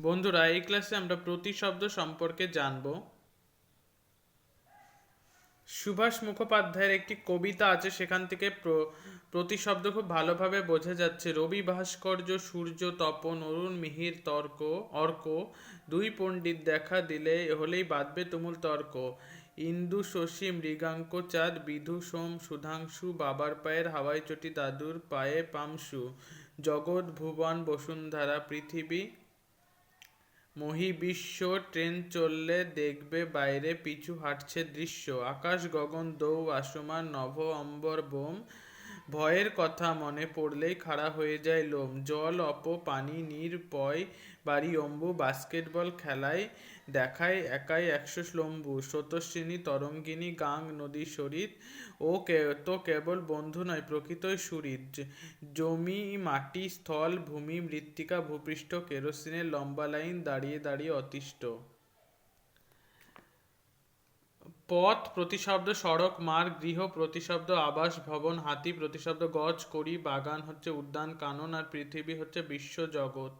বন্ধুরা, এই ক্লাসে আমরা প্রতিশব্দ সম্পর্কে জানব। সুভাষ মুখোপাধ্যায়ের একটি কবিতা আছে, সেখান থেকে প্র- প্রতিশব্দ খুব ভালোভাবে বোঝা যাচ্ছে। রবি ভাস্কর্য, সূর্য তপন, অরুণ মিহির তর্ক, অর্ক, দুই পণ্ডিত দেখা দিলে হলেই বাঁধবে তুমুল তর্ক। ইন্দু, শশী, মৃগাঙ্ক, চাঁদ, বিধু, সোম, সুধাংশু, বাবার পায়ের হাওয়াই চটি দাদুর পায়ে পামসু জগৎ, ভুবন, বসুন্ধরা, পৃথিবী মহিবিশ্ব ট্রেন চললে দেখবে বাইরে পিছু হাটছে দৃশ্য। আকাশ গগন দৌ, আসমান নভ, অম্বর, বোম। ভয়ের কথা মনে পড়লেই খাড়া হয়ে যায় লোম। জল, অপ, পানি, নীর, পয়, বাড়ি, অম্বু, বাস্কেটবল খেলায় দেখায় একাই একশো শ্লম্বু স্রোতস্বিনী তরঙ্গিনী, গাং, নদী সরিত ও তো কেবল বন্ধু নয়, প্রকৃতই সুরিত জমি, মাটি, স্থল, ভূমি, মৃত্তিকা, ভূপৃষ্ঠ, কেরোসিনের লম্বা লাইন দাঁড়িয়ে দাঁড়িয়ে অতিষ্ঠ। পথ প্রতিশব্দ সড়ক মার্গ গৃহ প্রতিশব্দ আবাস ভবন হাতি প্রতিশব্দ গজ করি বাগান হচ্ছে উদ্যান কানন আর পৃথিবী হচ্ছে বিশ্ব জগৎ।